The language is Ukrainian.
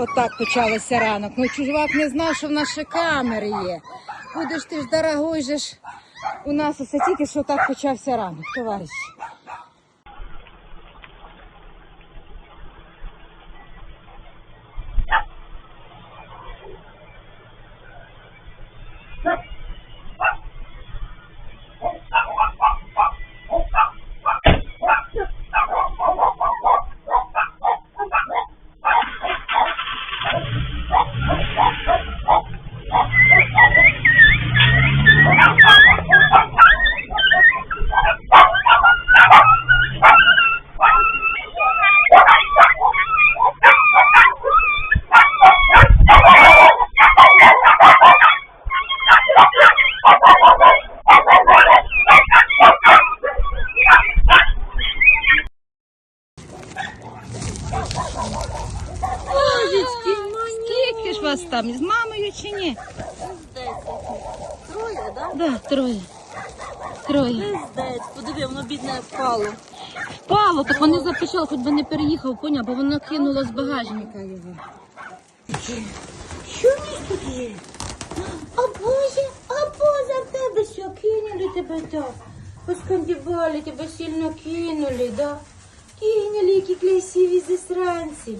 Отак почався ранок. Ну чужак не знав, що в нас ще камери є. Будеш ти ж дорогой же ж. У нас усе тільки що так почався ранок, товариші. Вас там? З мамою чи ні? Троє, да? Да, троє. Троє. Пиздець, подиви, воно бідне впало. Впало, так вони запишали, хоч би не переїхав, поняв, бо воно кинуло з багажника його. Що в них тут є? А Боже, а Боже, в тебе що, кинули тебе так? Поскандібали, тебе сильно кинули, да? Кинули, які красиві засранці.